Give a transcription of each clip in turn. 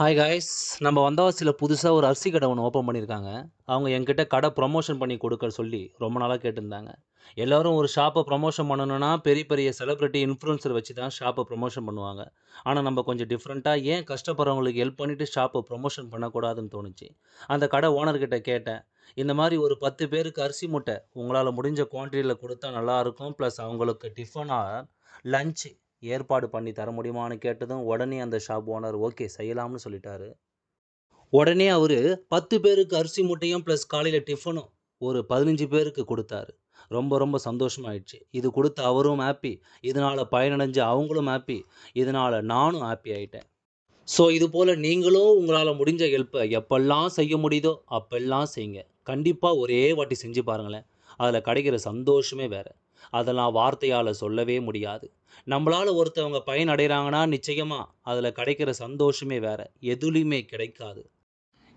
Hi guys நம்ம வந்தவாசியில் புதுசாக ஒரு அரிசி கடை ஒன்று ஓப்பன் பண்ணியிருக்காங்க அவங்க என்கிட்ட கடை ப்ரொமோஷன் பண்ணி கொடுக்க சொல்லி ரொம்ப நாளாக கேட்டிருந்தாங்க. எல்லோரும் ஒரு ஷாப்பை ப்ரொமோஷன் பண்ணணும்னா பெரிய பெரிய செலிப்ரிட்டி இன்ஃப்ளூன்சர் வச்சு தான் ஷாப்பை ப்ரொமோஷன் பண்ணுவாங்க. ஆனால் நம்ம கொஞ்சம் டிஃப்ரெண்ட்டாக ஏன் கஷ்டப்படுறவங்களுக்கு ஹெல்ப் பண்ணிவிட்டு ஷாப்பை ப்ரொமோஷன் பண்ணக்கூடாதுன்னு தோணுச்சு. அந்த கடை ஓனர்கிட்ட கேட்டேன். இந்த மாதிரி ஒரு பத்து பேருக்கு அரிசி முட்டை உங்களால் முடிஞ்ச குவான்டிட்டியில் கொடுத்தா நல்லாயிருக்கும் ப்ளஸ் அவங்களுக்கு டிஃபனாக லஞ்சு ஏற்பாடு பண்ணி தர முடியுமான்னு கேட்டதும் உடனே அந்த ஷாப் ஓனர் ஓகே செய்யலாம்னு சொல்லிட்டாரு. உடனே அவர் பத்து பேருக்கு அரிசி மூட்டையும் ப்ளஸ் காலையில் டிஃபனும் ஒரு பதினஞ்சு பேருக்கு கொடுத்தாரு. ரொம்ப ரொம்ப சந்தோஷமாயிடுச்சு இது கொடுத்த அவரும் ஹாப்பி இதனால் பயனடைஞ்சு அவங்களும் ஹாப்பி இதனால் நானும் ஹாப்பி ஆயிட்டேன். ஸோ இது போல் நீங்களும் உங்களால் முடிஞ்ச ஹெல்ப்பை எப்பெல்லாம் செய்ய முடியுதோ அப்பெல்லாம் செய்யுங்க. கண்டிப்பாக ஒரே வாட்டி செஞ்சு பாருங்களேன். அதில் கிடைக்கிற சந்தோஷமே வேறு. அதெல்லாம் வார்த்தையால் சொல்லவே முடியாது. நம்மளால் ஒருத்தவங்க பயன் அடைகிறாங்கன்னா நிச்சயமாக அதில் கிடைக்கிற சந்தோஷமே வேறு. எதுலேயுமே கிடைக்காது.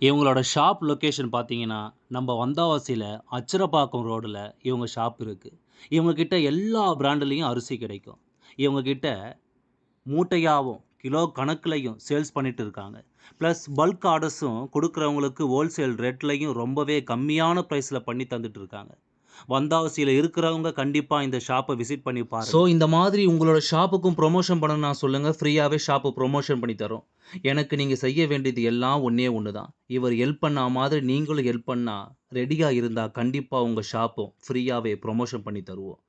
இவங்களோட ஷாப் லொக்கேஷன் பார்த்தீங்கன்னா நம்ம வந்தாவாசியில் அச்சிரப்பாக்கம் ரோடில் இவங்க ஷாப் இருக்குது இவங்கக்கிட்ட எல்லா பிராண்டுலேயும் அரிசி கிடைக்கும். இவங்கக்கிட்ட மூட்டையாகவும் கிலோ கணக்குலையும் சேல்ஸ் பண்ணிட்டு இருக்காங்க. ப்ளஸ் பல்க் ஆர்டர்ஸும் கொடுக்குறவங்களுக்கு ஹோல்சேல் ரேட்லையும் ரொம்பவே கம்மியான ப்ரைஸில் பண்ணி தந்துட்டு இருக்காங்க. வந்தாவசியில் இருக்கிறவங்க கண்டிப்பாக இந்த ஷாப்பை விசிட் பண்ணி பாருங்க. ஸோ இந்த மாதிரி உங்களோட ஷாப்புக்கும் ப்ரொமோஷன் பண்ணணும்னா சொல்லுங்கள் ஃப்ரீயாகவே ஷாப்பை ப்ரொமோஷன் பண்ணி தரோம். எனக்கு நீங்கள் செய்ய வேண்டியது எல்லாம் ஒன்றே ஒன்று தான் இவர் ஹெல்ப் பண்ணா மாதிரி நீங்களும் ஹெல்ப் பண்ணால் ரெடியாக இருந்தால் கண்டிப்பாக உங்கள் ஷாப்பும் ஃப்ரீயாகவே ப்ரொமோஷன் பண்ணி தருவோம்.